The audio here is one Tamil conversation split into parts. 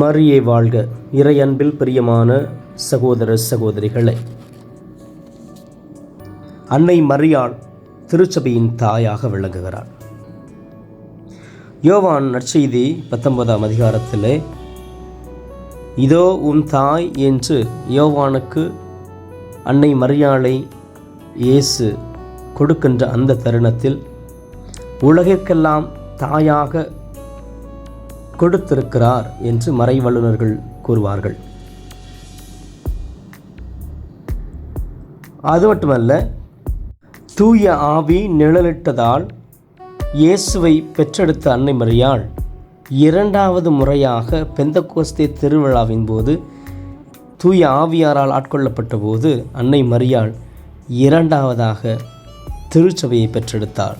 மரியே வாழ்க இறை அன்பில் பிரியமான சகோதர சகோதரிகளே. அன்னை மரியாள் திருச்சபையின் தாயாக விளங்குகிறார் யோவான் நற்செய்தி பத்தொன்பதாம் அதிகாரத்திலே இதோ உன் தாய் என்று யோவானுக்கு அன்னை மரியாளை இயேசு கொடுக்கின்ற அந்த தருணத்தில் உலகிற்கெல்லாம் தாயாக கொடுத்திருக்கிறார் என்று மறை வல்லுநர்கள் கூறுவார்கள். அது மட்டுமல்ல தூய ஆவி நிழலிட்டதால் இயேசுவை பெற்றெடுத்த அன்னை மரியாள் இரண்டாவது முறையாக பெந்தகோஸ்தே திருவிழாவின் போது தூய ஆவியாரால் ஆட்கொள்ளப்பட்ட போது அன்னை மரியாள் இரண்டாவதாக திருச்சபையை பெற்றெடுத்தாள்.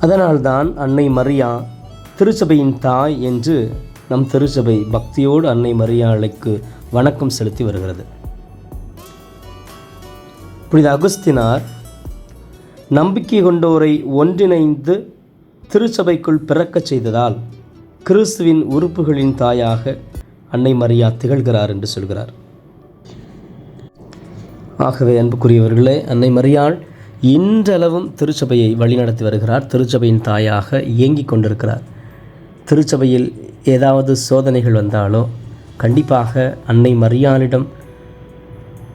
அதனால்தான் அன்னை மரியா திருச்சபையின் தாய் என்று நம் திருச்சபை பக்தியோடு அன்னை மரியாளுக்கு வணக்கம் செலுத்தி வருகிறது. புனித அகுஸ்தினார் நம்பிக்கை கொண்டோரை ஒன்றிணைந்து திருச்சபைக்குள் பிறக்கச் செய்ததால் கிறிஸ்துவின் உறுப்புகளின் தாயாக அன்னை மரியா திகழ்கிறார் என்று சொல்கிறார். ஆகவே அன்புக்குரியவர்களே அன்னை மரியாள் இன்றளவும் திருச்சபையை வழிநடத்தி வருகிறார். திருச்சபையின் தாயாக இயங்கிக் கொண்டிருக்கிறார். திருச்சபையில் ஏதாவது சோதனைகள் வந்தாலோ கண்டிப்பாக அன்னை மரியாளிடம்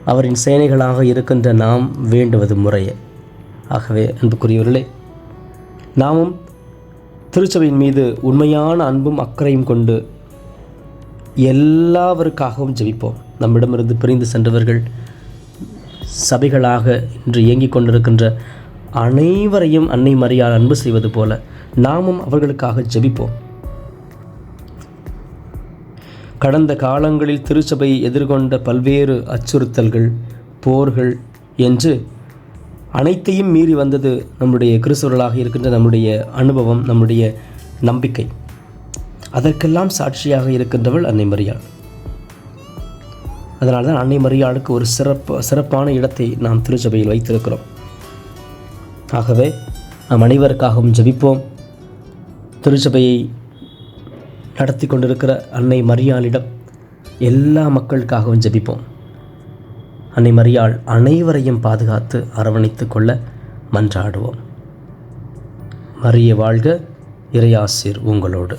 அவரின் சேனைகளாக இருக்கின்ற நாம் வேண்டுவது முறையே. ஆகவே அன்புக்குரியவர்களே நாமும் திருச்சபையின் மீது உண்மையான அன்பும் அக்கறையும் கொண்டு எல்லாவருக்காகவும் ஜெபிப்போம். நம்மிடமிருந்து பிரிந்து சென்றவர்கள் சபைகளாக இன்று இயங்கிக் கொண்டிருக்கின்ற அனைவரையும் அன்னை மரியாள் அன்பு செய்வது போல நாமும் அவர்களுக்காக ஜெபிப்போம். கடந்த காலங்களில் திருச்சபை எதிர்கொண்ட பல்வேறு அச்சுறுத்தல்கள் போர்கள் என்று அனைத்தையும் மீறி வந்தது நம்முடைய கிறிஸ்தவர்களாக இருக்கின்ற நம்முடைய அனுபவம் நம்முடைய நம்பிக்கை. அதற்கெல்லாம் சாட்சியாக இருக்கின்றவள் அன்னை மரியாள் அதனால் தான் அன்னை மரியாளுக்கு ஒரு சிறப்பு சிறப்பான இடத்தை நாம் திருச்சபையில் வைத்திருக்கிறோம். ஆகவே நாம் அனைவருக்காகவும் ஜெபிப்போம். திருச்சபையை நடத்தி கொண்டிருக்கிற அன்னை மரியாளிடம் எல்லா மக்களுக்காகவும் ஜெபிப்போம். அன்னை மரியாள் அனைவரையும் பாதுகாத்து அரவணைத்து கொள்ள மன்றாடுவோம். மரிய வாழ்க இறையாசிர் உங்களோடு.